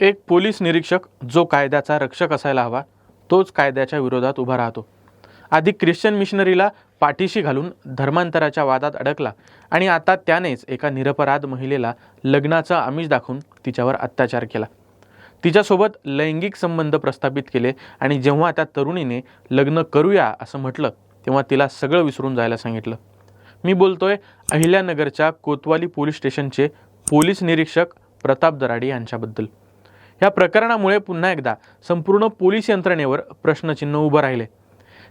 एक पोलीस निरीक्षक जो कायद्याचा रक्षक असायला हवा तोच कायद्याच्या विरोधात उभा राहतो. आधी ख्रिश्चन मिशनरीला पाठीशी घालून धर्मांतराच्या वादात अडकला आणि आता त्यानेच एका निरपराध महिलेला लग्नाचं आमिष दाखवून तिच्यावर अत्याचार केला. तिच्यासोबत लैंगिक संबंध प्रस्थापित केले आणि जेव्हा त्या तरुणीने लग्न करूया असं म्हटलं तेव्हा तिला सगळं विसरून जायला सांगितलं. मी बोलतोय अहिल्यानगरच्या कोतवाली पोलीस स्टेशनचे पोलीस निरीक्षक प्रताप दराडे यांच्याबद्दल. या प्रकरणामुळे पुन्हा एकदा संपूर्ण पोलीस यंत्रणेवर प्रश्नचिन्ह उभं राहिले.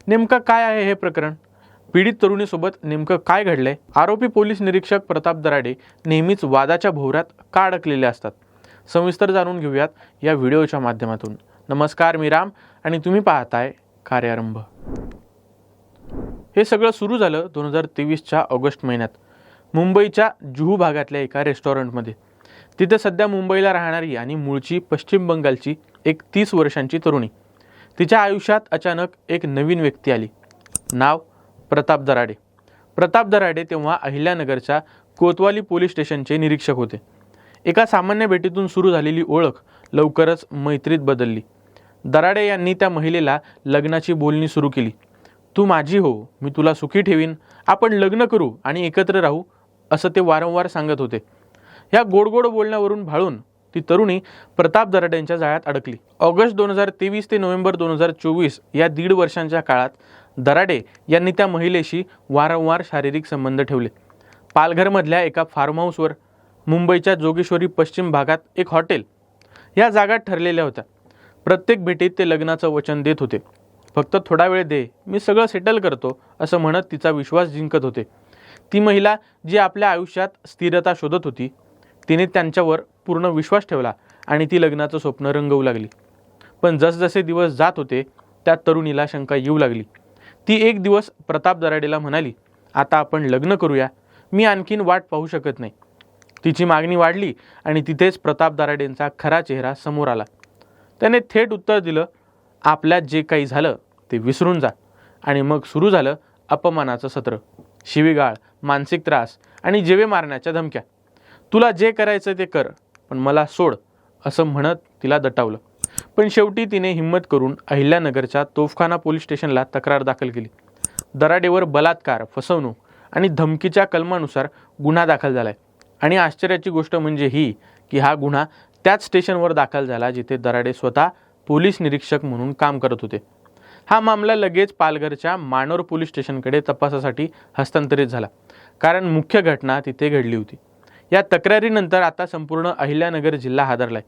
नेमकं काय आहे हे प्रकरण? पीडित तरुणीसोबत नेमकं काय घडलंय? आरोपी पोलीस निरीक्षक प्रताप दराडे नेहमीच वादाच्या भोवऱ्यात का अडकलेले असतात? सविस्तर जाणून घेऊयात या व्हिडिओच्या माध्यमातून. नमस्कार मी राम आणि तुम्ही पाहताय कार्यारंभ. हे सगळं सुरू झालं दोन हजार तेवीसच्या ऑगस्ट महिन्यात. मुंबईच्या जुहू भागातल्या एका रेस्टॉरंटमध्ये तिथे सध्या मुंबईला राहणारी आणि मूळची पश्चिम बंगालची एक तीस वर्षांची तरुणी. तिच्या आयुष्यात अचानक एक नवीन व्यक्ती आली. नाव प्रताप दराडे. प्रताप दराडे तेव्हा अहिल्यानगरच्या कोतवाली पोलीस स्टेशनचे निरीक्षक होते. एका सामान्य भेटीतून सुरू झालेली ओळख लवकरच मैत्रीत बदलली. दराडे यांनी त्या महिलेला लग्नाची बोलणी सुरू केली. तू माझी हो मी तुला सुखी ठेवीन. आपण लग्न करू आणि एकत्र राहू असं ते वारंवार सांगत होते. या गोड गोड बोलण्यावरून भाळून ती तरुणी प्रताप दराडेंच्या जाळ्यात अडकली. ऑगस्ट दोन हजार तेवीस ते नोव्हेंबर दोन हजार चोवीस या दीड वर्षांच्या काळात दराडे यांनी त्या महिलेशी वारंवार शारीरिक संबंध ठेवले. पालघरमधल्या एका फार्म हाऊसवर मुंबईच्या जोगेश्वरी पश्चिम भागात एक हॉटेल या जागा ठरलेल्या होत्या. प्रत्येक भेटीत ते लग्नाचं वचन देत होते. फक्त थोडा वेळ दे मी सगळं सेटल करतो असं म्हणत तिचा विश्वास जिंकत होते. ती महिला जी आपल्या आयुष्यात स्थिरता शोधत होती तिने त्यांच्यावर पूर्ण विश्वास ठेवला आणि ती लग्नाचं स्वप्न रंगवू लागली. पण जसजसे दिवस जात होते त्या तरुणीला शंका येऊ लागली. ती एक दिवस प्रताप दराडेला म्हणाली आता आपण लग्न करूया. मी आणखीन वाट पाहू शकत नाही. तिची मागणी वाढली आणि तिथेच प्रताप दराडेंचा खरा चेहरा समोर आला. त्याने थेट उत्तर दिलं आपल्यात जे काही झालं ते विसरून जा. आणि मग सुरू झालं अपमानाचं सत्र. शिवीगाळ मानसिक त्रास आणि जेवे मारण्याच्या धमक्या. तुला जे करायचं ते कर पण मला सोड असं म्हणत तिला दटावलं. पण शेवटी तिने हिंमत करून अहिल्यानगरच्या तोफखाना पोलीस स्टेशनला तक्रार दाखल केली. दराडेवर बलात्कार फसवणूक आणि धमकीच्या कलमानुसार गुन्हा दाखल झालाय. आणि आश्चर्याची गोष्ट म्हणजे ही की हा गुन्हा त्याच स्टेशनवर दाखल झाला जिथे दराडे स्वतः पोलीस निरीक्षक म्हणून काम करत होते. हा मामला लगेच पालघरच्या मानोर पोलीस स्टेशनकडे तपासासाठी हस्तांतरित झाला. कारण मुख्य घटना तिथे घडली होती. या तक्रारीनंतर आता संपूर्ण अहिल्यानगर जिल्हा हादरलाय.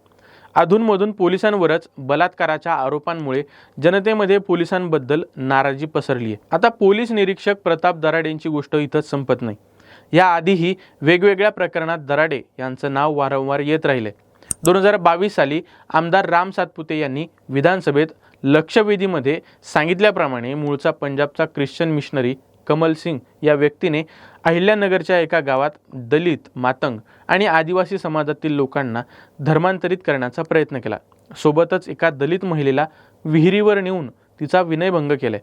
अधूनमधून पोलिसांवरच बलात्काराच्या आरोपांमुळे जनतेमध्ये पोलिसांबद्दल नाराजी पसरली आहे. आता पोलीस निरीक्षक प्रताप दराडेंची गोष्ट इथंच संपत नाही. याआधीही वेगवेगळ्या प्रकरणात दराडे यांचं नाव वारंवार येत राहिले दोन हजार बावीस साली आमदार राम सातपुते यांनी विधानसभेत लक्षवेधीमध्ये सांगितल्याप्रमाणे मूळचा पंजाबचा ख्रिश्चन मिशनरी कमल सिंग या व्यक्तीने अहिल्यानगरच्या एका गावात दलित मातंग आणि आदिवासी समाजातील लोकांना धर्मांतरित करण्याचा प्रयत्न केला. सोबतच एका दलित महिलेला विहिरीवर नेऊन तिचा विनयभंग केलाय.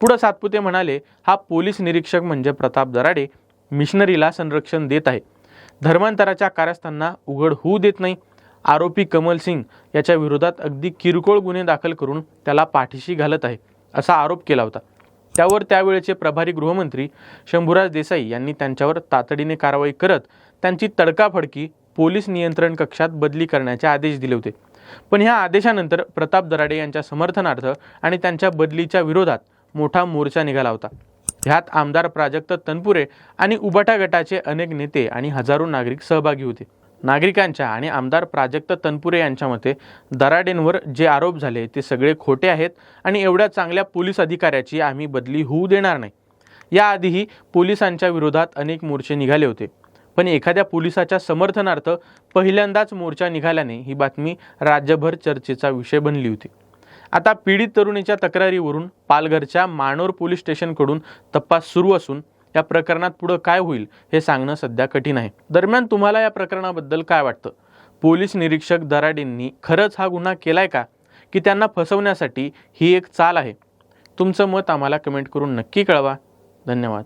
पुढं सातपुते म्हणाले हा पोलीस निरीक्षक म्हणजे प्रताप दराडे मिशनरीला संरक्षण देत आहे. धर्मांतराच्या कारस्थांना उघड होऊ देत नाही. आरोपी कमल सिंग याच्या विरोधात अगदी किरकोळ गुन्हे दाखल करून त्याला पाठीशी घालत आहे असा आरोप केला होता. त्यावर त्यावेळेचे प्रभारी गृहमंत्री शंभूराज देसाई यांनी त्यांच्यावर तातडीने कारवाई करत त्यांची तडकाफडकी पोलीस नियंत्रण कक्षात बदली करण्याचे आदेश दिले होते. पण ह्या आदेशानंतर प्रताप दराडे यांच्या समर्थनार्थ आणि त्यांच्या बदलीच्या विरोधात मोठा मोर्चा निघाला होता. ह्यात आमदार प्राजक्त तनपुरे आणि उबाटा गटाचे अनेक नेते आणि हजारो नागरिक सहभागी होते. नागरिकांच्या आणि आमदार प्राजक्त तनपुरे यांच्या मते दराडेंवर जे आरोप झाले ते सगळे खोटे आहेत आणि एवढ्या चांगल्या पोलीस अधिकाऱ्याची आम्ही बदली होऊ देणार नाही. याआधीही पोलिसांच्या विरोधात अनेक मोर्चे निघाले होते. पण एखाद्या पोलिसाच्या समर्थनार्थ पहिल्यांदाच मोर्चा निघाल्याने ही बातमी राज्यभर चर्चेचा विषय बनली होती. आता पीडित तरुणीच्या तक्रारीवरून पालघरच्या मानोर पोलीस स्टेशनकडून तपास सुरू असून या प्रकरणात पुढं काय होईल हे सांगणं सध्या कठीण आहे. दरम्यान तुम्हाला या प्रकरणाबद्दल काय वाटतं? पोलीस निरीक्षक दराडेंनी खरंच हा गुन्हा केलाय का? की त्यांना फसवण्यासाठी ही एक चाल आहे? तुमचं मत आम्हाला कमेंट करून नक्की कळवा. धन्यवाद.